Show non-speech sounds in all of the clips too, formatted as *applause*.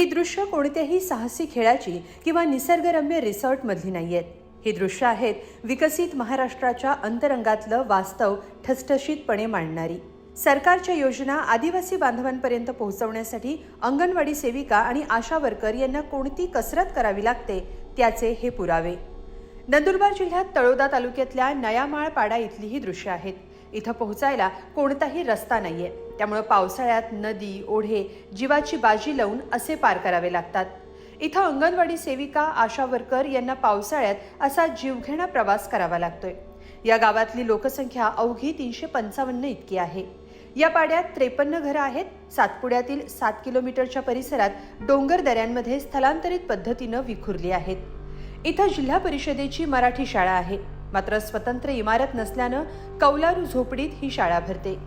ही दृश्य कोणत्याही साहसी खेळाची किंवा निसर्गरम्य रिसॉर्टमधली नाही आहेत ही दृश्य आहेत विकसित महाराष्ट्राच्या अंतरंगातलं वास्तव ठसठशीतपणे मांडणारी. सरकारच्या योजना आदिवासी बांधवांपर्यंत पोहोचवण्यासाठी अंगणवाडी सेविका आणि आशा वर्कर यांना कोणती कसरत करावी लागते त्याचे हे पुरावे. नंदुरबार जिल्ह्यात तळोदा तालुक्यातल्या नयामाळपाडा इथली ही दृश्य आहेत. इथं पोहोचायला कोणताही रस्ता नाहीये. त्यामुळे पावसाळ्यात नदी ओढे जीवाची बाजी लावून असे पार करावे लागतात. इथं अंगणवाडी सेविका आशा वर्कर यांना पावसाळ्यात असा जीवघेणा प्रवास करावा लागतोय. या गावातली लोकसंख्या अवघी तीनशे पंचावन्न इतकी आहे. या पाड्यात त्रेपन्न घरं आहेत. सातपुड्यातील सात किलोमीटरच्या परिसरात डोंगर दऱ्यांमध्ये स्थलांतरित पद्धतीनं विखुरली आहेत. इथं जिल्हा परिषदेची मराठी शाळा आहे. मात्र स्वतंत्र इमारत नसल्यानं कौलारू झोपडीत ही शाळा भरते.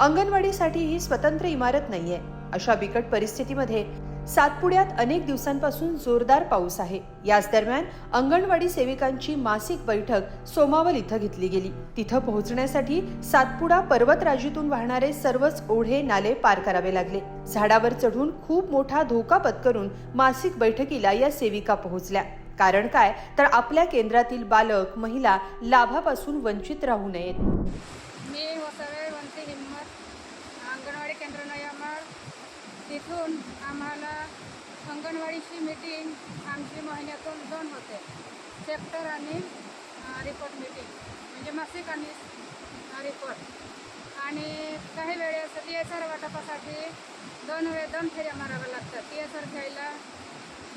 अंगणवाडीसाठी ही स्वतंत्र इमारत नाहीये. अशा बिकट परिस्थितीमध्ये सातपुड्यात अनेक दिवसांपासून जोरदार पाऊस आहे. याच दरम्यान अंगणवाडी सेविकांची मासिक बैठक सोमावल इथं घेतली गेली. तिथं पोहोचण्यासाठी सातपुडा पर्वतराजीतून वाहणारे सर्वच ओढे नाले पार करावे लागले. झाडावर चढून खूप मोठा धोका पत्करून मासिक बैठकीला या सेविका पोहोचल्या. कारण काय? तर आपल्या केंद्रातील बालक महिला लाभापासून वंचित राहू नयेत. मी हो वसावे वंती हिंमत अंगणवाडी केंद्र नयामाळ तिथून आम्हाला अंगणवाडीची मीटिंग आमची महिन्यातून दोन होते. सेक्टर आणि रिपोर्ट मीटिंग म्हणजे मासिक आणि रिपोर्ट आणि काही वेळेस टी एस आर वाटपासाठी दोन वेळ दोन फेऱ्या माराव्या लागतात. टी एस आर घ्यायला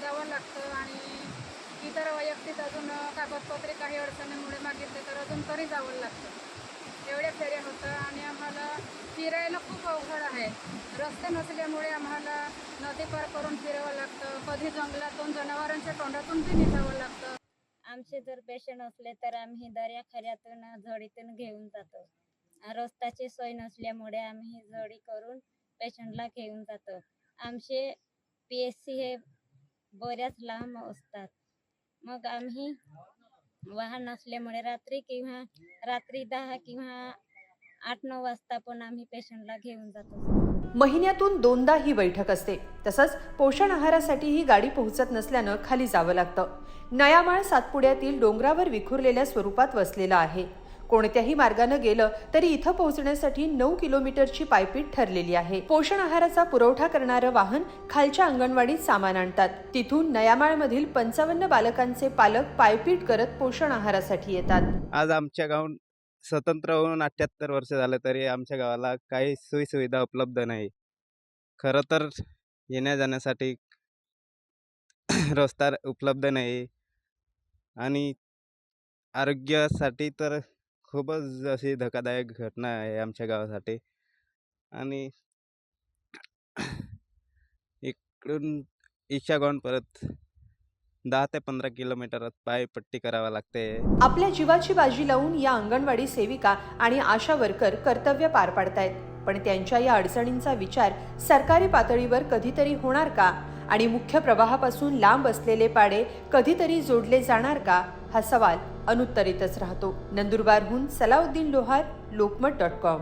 जावं लागतं आणि इतर वैयक्तिक अजून कागदपत्रे काही अडचणीमुळे मागितले तर अजून तरी जावं लागतं. एवढ्या फेऱ्या होतं आणि आम्हाला फिरायला खूप अवघड आहे. रस्ते नसल्यामुळे आम्हाला नदी पार करून फिरावं लागतं. कधी जंगलातून जनावरांच्या तोंडातून बी निघावं लागतं. आमचे जर पेशंट असले तर आम्ही दर्याखऱ्यातून झडीतून घेऊन जातो. रस्त्याची सोय नसल्यामुळे आम्ही झडी करून पेशंटला घेऊन जातो. आमचे पी एस सी हे बऱ्याच लांब असतात. मग आम्ही वाहन असल्यामुळे रात्री किंवा रात्री दहा किंवा आठ नऊ वाजता पण आम्ही पेशंटला घेऊन जातो. महिन्यातून दोनदा ही बैठक असते. तसंच पोषण आहारासाठी ही गाडी पोहोचत नसल्यानं खाली जावं लागतं. नयामाळ सातपुड्यातील डोंगरावर विखुरलेल्या स्वरूपात वसलेला आहे. कोणत्याही मार्गानं गेलं तरी इथं पोहोचण्यासाठी नऊ किलोमीटरची पायपीट ठरलेली आहे. पोषण आहाराचा पुरवठा करणारं वाहन खालच्या अंगणवाडीत सामान आणतात. तिथून नयामाळमधील पंचावन्न बालकांचे पालक पायपीट करत पोषण आहारासाठी येतात. आज आमच्या गावून स्वतंत्र होऊन अठ्ठ्याहत्तर वर्ष झालं तरी आमच्या गावाला काही सोयीसुविधा उपलब्ध नाही. खरं तर येण्या जाण्यासाठी *coughs* रस्ता उपलब्ध नाही. आणि आरोग्यासाठी तर खूपच अशी धकादायक घटना आहे आमच्या गावासाठी. आणि इकडून इच्छागोन परत दहा ते पंधरा किलोमीटर पायपट्टी करावं लागते. आपल्या जीवाची बाजी लावून या अंगणवाडी सेविका आणि आशा वर्कर कर्तव्य पार पाडतायत. पण त्यांच्या या अडचणींचा विचार सरकारी पातळीवर कधीतरी होणार का? आणि मुख्य प्रवाहापासून लांब असलेले पाडे कधीतरी जोडले जाणार का? हा सवाल अनुत्तरितच राहतो. नंदुरबारहून सलाउद्दीन लोहार लोकमत डॉट कॉम.